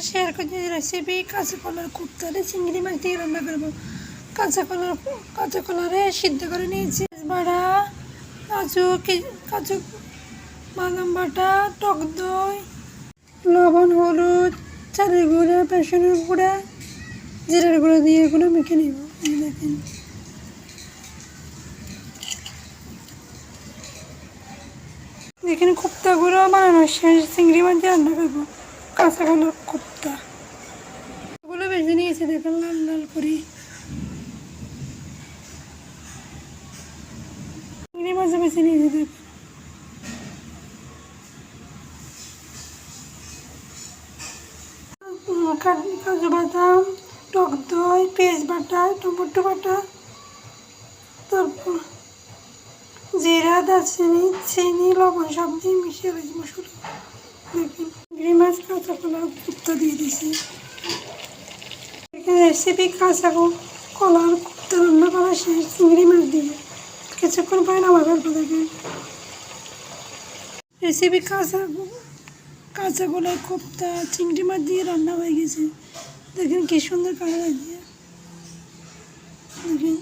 সাথে শেয়ার করছি রেসিপি কাঁচা কলার কুপ্তারে চিংড়ি মাছ দিয়ে রান্না করব। কাঁচা কলার, কাঁচা কলারে সিদ্ধ করে নিয়েছি বাড়া, কাজু কাজু, বাদাম বাটা, টক দই, লবণ, হলুদ, চালের গুঁড়া, বেসনের গুঁড়া, জিরার গুঁড়া দিয়ে এগুলো মেখে নিব। দেখেন। এখানে কোপ্তাগুলো বানানো শেষ, চিংড়ি মাছ দিয়ে রান্না করব। কোপ্তা। ওগুলো বেজে নিয়েছে দেখেন লাল লাল করে। চিংড়ি মাছ বেছে নিয়েছে দেখেন। কাজু বাদাম টক দই পেঁয়াজ বাটা টমেটো বাটা। তারপর জিরা দারচিনি চিনি লবণ সব দিয়ে মিশিয়ে রয়েছে মশলা। দেখুন। চিংড়ি মাছ কাঁচা কলা কুপ্তা দিয়ে দিয়েছি এখানে রেসিপি কাঁচা কলার কুপ্তা রান্না করা শেষ, চিংড়ি মাছ দিয়ে। কিছুক্ষণ পরে নামা ফেলব দেখেন রেসিপি কাঁচা কাঁচা কলার কোপ্তা, চিংড়ি মাছ দিয়ে রান্না হয়ে গেছে। দেখেন কি সুন্দর কালার আছে দেখেন।